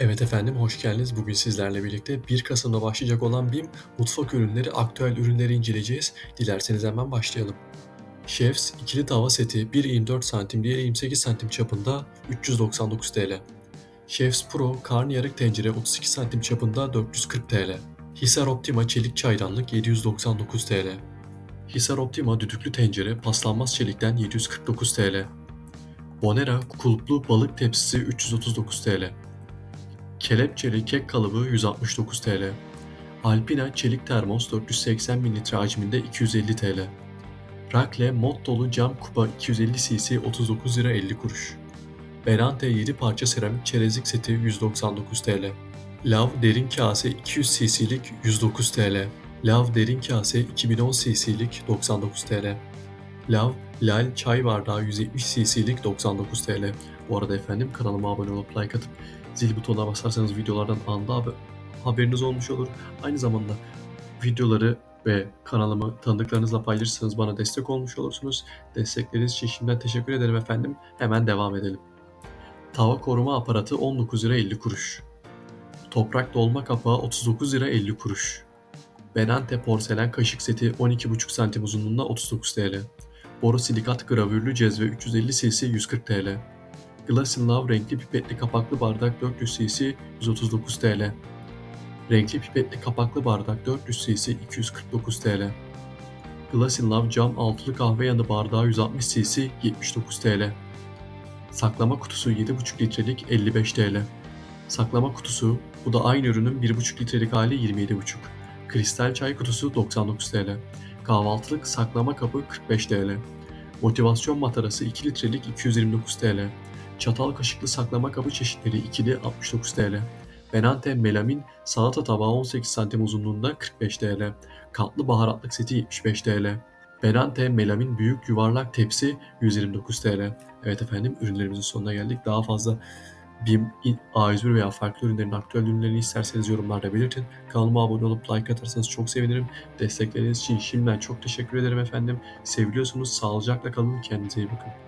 Evet efendim, hoş geldiniz. Bugün sizlerle birlikte 1 Kasım'da başlayacak olan BİM Mutfak Ürünleri aktüel ürünleri inceleyeceğiz. Dilerseniz hemen başlayalım. Chefs ikili tava seti biri 24 santim, diğeri 28 santim çapında 399 TL. Chefs Pro karnıyarık tencere 32 santim çapında 440 TL. Hisar Optima çelik çaydanlık 799 TL. Hisar Optima düdüklü tencere paslanmaz çelikten 749 TL. Bonera kulplu balık tepsisi 339 TL. Kelepçeli kek kalıbı 169 TL. Alpina çelik termos 480 mililitre hacminde 250 TL. Rakle mod dolu cam kupa 250 cc 39 lira 50 kuruş. Berante 7 parça seramik çerezlik seti 199 TL. Lav derin kase 200 cc'lik 109 TL. Lav derin kase 2010 cc'lik 99 TL. Lav Lal çay bardağı 170 cc'lik 99 TL. Bu arada efendim kanalıma abone olup like atıp zil butonuna basarsanız videolardan haber- haberiniz olmuş olur. Aynı zamanda videoları ve kanalımı tanıdıklarınızla paylaşırsanız bana destek olmuş olursunuz. Destekleriniz için şimdiden teşekkür ederim efendim. Hemen devam edelim. Tava koruma aparatı 19 lira 50 kuruş. Toprak dolma kapağı 39 lira 50 kuruş. Benante porselen kaşık seti 12,5 santim uzunluğunda 39 TL. Borosilikat gravürlü cezve 350 cc 140 TL. Glass Love renkli pipetli kapaklı bardak 400 cc 139 TL. Renkli pipetli kapaklı bardak 400 cc 249 TL. Glass Love cam altılı kahve yanı bardağı 160 cc 79 TL. Saklama kutusu 7,5 litrelik 55 TL. Saklama kutusu, bu da aynı ürünün 1,5 litrelik hali 27,5. Kristal çay kutusu 99 TL. Kahvaltılık saklama kabı 45 TL. Motivasyon matarası 2 litrelik 229 TL. Çatal kaşıklı saklama kabı çeşitleri ikili 69 TL. Benante melamin salata tabağı 18 santim uzunluğunda 45 TL. Katlı baharatlık seti 75 TL. Benante melamin büyük yuvarlak tepsi 129 TL. Evet efendim ürünlerimizin sonuna geldik. Daha fazla BİM, A101 veya farklı ürünlerin aktüel ürünlerini isterseniz yorumlarda belirtin. Kanalıma abone olup like atarsanız çok sevinirim. Destekleriniz için şimdiden çok teşekkür ederim efendim. Seviliyorsunuz. Sağlıcakla kalın. Kendinize iyi bakın.